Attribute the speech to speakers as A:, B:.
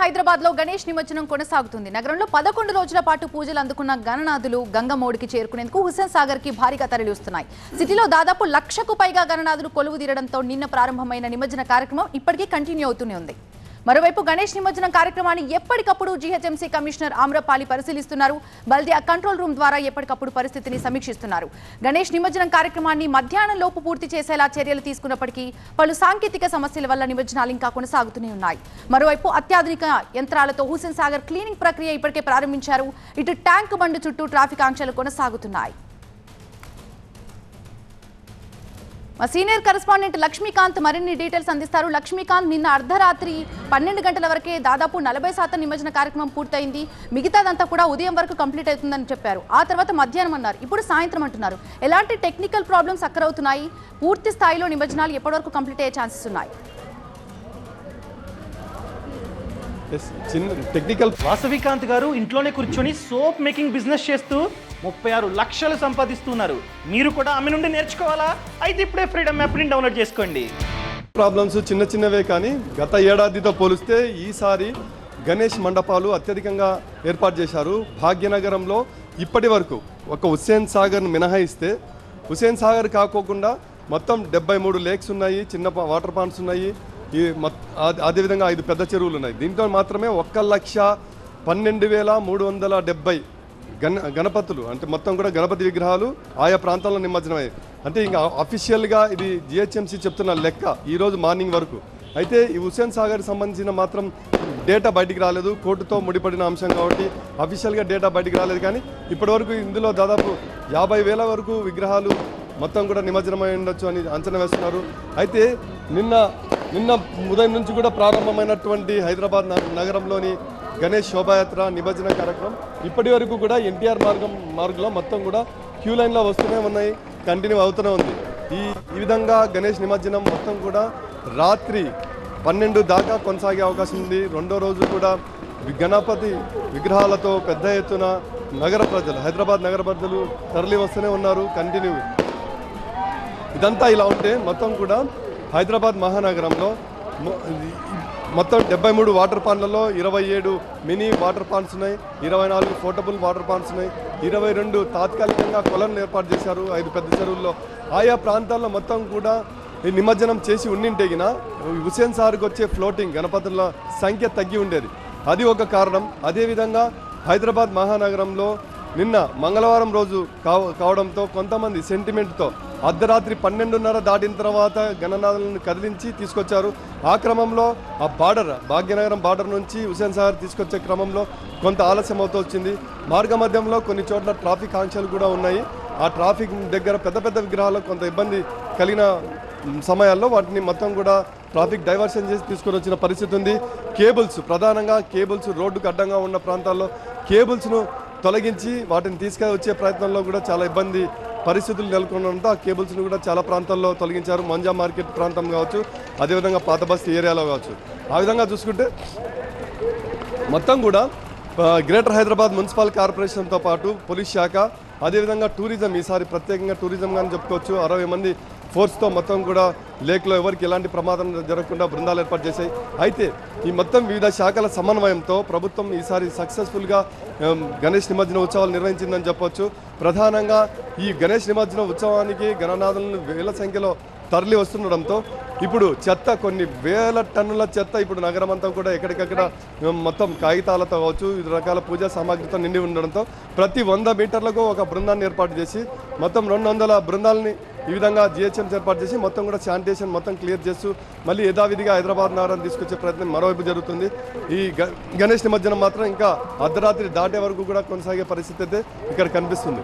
A: హైదరాబాద్లో గణేష్ నిమజ్జనం కొనసాగుతుంది. నగరంలో పదకొండు రోజుల పాటు పూజలు అందుకున్న గణనాథులు గంగమోడికి చేరుకునేందుకు హుస్సేన్ సాగర్కి భారీగా తరలిస్తున్నాయి సిటీలో దాదాపు లక్షకు పైగా గణనాథులు కొలువు తీరడంతో నిన్న ప్రారంభమైన నిమజ్జన కార్యక్రమం ఇప్పటికీ కంటిన్యూ అవుతూనే ఉంది. మరోవైపు గణేష్ నిమజ్జనం కార్యక్రమాన్ని ఎప్పటికప్పుడు జీహెచ్ఎంసీ కమిషనర్ ఆమ్రపాలి పరిశీలిస్తున్నారు. బల్దియా కంట్రోల్ రూమ్ ద్వారా ఎప్పటికప్పుడు పరిస్థితిని సమీక్షిస్తున్నారు. గణేష్ నిమజ్జనం కార్యక్రమాన్ని మధ్యాహ్నం లోపు పూర్తి చేసేలా చర్యలు తీసుకున్నప్పటికీ పలు సాంకేతిక సమస్యల వల్ల నిమజ్జనాలు ఇంకా కొనసాగుతూనే ఉన్నాయి. మరోవైపు అత్యాధునిక యంత్రాలతో హుసేన్ సాగర్ క్లీనింగ్ ప్రక్రియ ఇప్పటికే ప్రారంభించారు. ఇటు ట్యాంక్ బండ్ చుట్టూ ట్రాఫిక్ ఆంక్షలు కొనసాగుతున్నాయి. మా సీనియర్ కరెస్పాండెంట్ లక్ష్మీకాంత్ మరిన్ని డీటెయిల్స్ అందిస్తారు. లక్ష్మీకాంత్ నిన్న అర్ధరాత్రి పన్నెండు గంటల వరకే దాదాపు నలభై శాతం నిమజ్జన కార్యక్రమం పూర్తయింది. మిగతాదంతా కూడా ఉదయం వరకు కంప్లీట్ అవుతుందని చెప్పారు. ఆ తర్వాత మధ్యాహ్నం అన్నారు. ఇప్పుడు సాయంత్రం అంటున్నారు. ఎలాంటి టెక్నికల్ ప్రాబ్లమ్స్ అక్కరవుతున్నాయి? పూర్తి స్థాయిలో నిమజ్జనాలు ఎప్పటివరకు కంప్లీట్ అయ్యే ఛాన్సెస్ ఉన్నాయి?
B: చిన్న టెక్నికల్
C: వాసవికాంత్ గారు ఇంట్లోనే కూర్చొని సోప్ మేకింగ్ బిజినెస్ చేస్తూ ముప్పై ఆరు లక్షలు సంపాదిస్తున్నారు. మీరు కూడా ఆమె నుండి నేర్చుకోవాలా? అయితే ఇప్పుడే ఫ్రీడమ్ యాప్ని డౌన్లోడ్ చేసుకోండి.
B: ప్రాబ్లమ్స్ చిన్న చిన్నవే కానీ గత ఏడాదితో పోలిస్తే ఈసారి గణేష్ మండపాలు అత్యధికంగా ఏర్పాటు చేశారు. భాగ్యనగరంలో ఇప్పటి వరకు ఒక హుస్సేన్ సాగర్ను మినహాయిస్తే హుస్సేన్ సాగర్ కాకోకుండా మొత్తం డెబ్బై మూడు లేక్స్ ఉన్నాయి చిన్న వాటర్ పాండ్స్ ఉన్నాయి. ఈ అదే- అదేవిధంగా ఐదు పెద్ద చెరువులు ఉన్నాయి. దీంతో మాత్రమే ఒక్క లక్ష పన్నెండు వేల మూడు వందల డెబ్బై గణ గణపతులు అంటే మొత్తం కూడా గణపతి విగ్రహాలు ఆయా ప్రాంతాల్లో నిమజ్జనమయ్యాయి అంటే ఇంకా అఫీషియల్గా ఇది జిహెచ్ఎంసీ చెప్తున్న లెక్క ఈరోజు మార్నింగ్ వరకు. అయితే ఈ హుస్సేన్ సాగర్ సంబంధించిన మాత్రం డేటా బయటికి రాలేదు. కోర్టుతో ముడిపడిన అంశం కాబట్టి అఫీషియల్గా డేటా బయటికి రాలేదు కానీ ఇప్పటివరకు ఇందులో దాదాపు యాభై వేల వరకు విగ్రహాలు మొత్తం కూడా నిమజ్జనమై ఉండొచ్చు అని అంచనా వేస్తున్నారు. అయితే నిన్న నిన్న ఉదయం నుంచి కూడా ప్రారంభమైనటువంటి హైదరాబాద్ నగరంలోని గణేష్ శోభాయాత్ర నిమజ్జన కార్యక్రమం. ఇప్పటి వరకు కూడా ఎన్టీఆర్ మార్గం మార్గంలో మొత్తం కూడా క్యూ లైన్లో వస్తూనే ఉన్నాయి కంటిన్యూ అవుతూనే ఉంది. ఈ ఈ విధంగా గణేష్ నిమజ్జనం మొత్తం కూడా రాత్రి పన్నెండు దాకా కొనసాగే అవకాశం ఉంది. రెండో రోజు కూడా గణపతి విగ్రహాలతో పెద్ద ఎత్తున నగర ప్రజలు హైదరాబాద్ నగర ప్రజలు తరలి వస్తూనే ఉన్నారు కంటిన్యూ. ఇదంతా ఇలా ఉంటే మొత్తం కూడా హైదరాబాద్ మహానగరంలో మొత్తం డెబ్బై మూడు వాటర్ పాన్లలో ఇరవై ఏడు మినీ వాటర్ పాన్స్ ఉన్నాయి ఇరవై నాలుగు పోర్టబుల్ వాటర్ పాన్స్ ఉన్నాయి ఇరవై రెండు తాత్కాలికంగా కొలను ఏర్పాటు చేశారు ఐదు పెద్ద చెరువుల్లో. ఆయా ప్రాంతాల్లో మొత్తం కూడా ఈ నిమజ్జనం చేసి ఉండింటేగిన హుసేన్ సార్కి వచ్చే ఫ్లోటింగ్ గణపతుల సంఖ్య తగ్గి ఉండేది. అది ఒక కారణం. అదేవిధంగా హైదరాబాద్ మహానగరంలో నిన్న మంగళవారం రోజు కావ కావడంతో కొంతమంది సెంటిమెంట్తో అర్ధరాత్రి పన్నెండున్నర దాటిన తర్వాత గణనాథులను కదిలించి తీసుకొచ్చారు. ఆ క్రమంలో ఆ బార్డర్ భాగ్యనగరం బార్డర్ నుంచి హుసేన్ సాగర్ తీసుకొచ్చే క్రమంలో కొంత ఆలస్యం అవుతూ వచ్చింది. మార్గ మధ్యంలో కొన్ని చోట్ల ట్రాఫిక్ ఆంక్షలు కూడా ఉన్నాయి. ఆ ట్రాఫిక్ దగ్గర పెద్ద పెద్ద విగ్రహాలకు కొంత ఇబ్బంది కలిగిన సమయాల్లో వాటిని మొత్తం కూడా ట్రాఫిక్ డైవర్షన్ చేసి తీసుకొని వచ్చిన పరిస్థితి ఉంది. కేబుల్స్ ప్రధానంగా కేబుల్స్ రోడ్డుకు అడ్డంగా ఉన్న ప్రాంతాల్లో కేబుల్స్ను తొలగించి వాటిని తీసుకొని వచ్చే ప్రయత్నంలో కూడా చాలా ఇబ్బంది పరిస్థితులు నెలకొనడంతో ఆ కేబుల్స్ను కూడా చాలా ప్రాంతాల్లో తొలగించారు. మంజా మార్కెట్ ప్రాంతం కావచ్చు అదేవిధంగా పాత బస్తీ ఏరియాలో కావచ్చు. ఆ విధంగా చూసుకుంటే మొత్తం కూడా గ్రేటర్ హైదరాబాద్ మున్సిపల్ కార్పొరేషన్తో పాటు పోలీస్ శాఖ అదేవిధంగా టూరిజం ఈసారి ప్రత్యేకంగా టూరిజం కానీ చెప్పుకోవచ్చు. అరవై మంది ఫోర్స్తో మొత్తం కూడా లేక్లో ఎవరికి ఎలాంటి ప్రమాదం జరగకుండా బృందాలు ఏర్పాటు చేశాయి. అయితే ఈ మొత్తం వివిధ శాఖల సమన్వయంతో ప్రభుత్వం ఈసారి సక్సెస్ఫుల్గా గణేష్ నిమజ్జన ఉత్సవాలు నిర్వహించిందని చెప్పొచ్చు. ప్రధానంగా ఈ గణేష్ నిమజ్జన ఉత్సవానికి గణనాథులను వేల సంఖ్యలో తరలి వస్తుండడంతో ఇప్పుడు చెత్త కొన్ని వేల టన్నుల చెత్త ఇప్పుడు నగరం అంతా కూడా ఎక్కడికక్కడ మొత్తం కాగితాలతో కావచ్చు వివిధ రకాల పూజా సామాగ్రితో నిండి ఉండడంతో ప్రతి వంద మీటర్లకు ఒక బృందాన్ని ఏర్పాటు చేసి మొత్తం రెండు వందల బృందాలని ఈ విధంగా జిహెచ్ఎంసీ ఏర్పాటు చేసి మొత్తం కూడా శానిటేషన్ మొత్తం క్లియర్ చేస్తూ మళ్ళీ యథావిధిగా హైదరాబాద్ నగరాన్ని తీసుకొచ్చే ప్రయత్నం మరోవైపు జరుగుతుంది. ఈ గ- గణేష్ నిమజ్జనం మాత్రం ఇంకా అర్ధరాత్రి దాటే వరకు కూడా కొనసాగే పరిస్థితి అయితే ఇక్కడ కనిపిస్తుంది.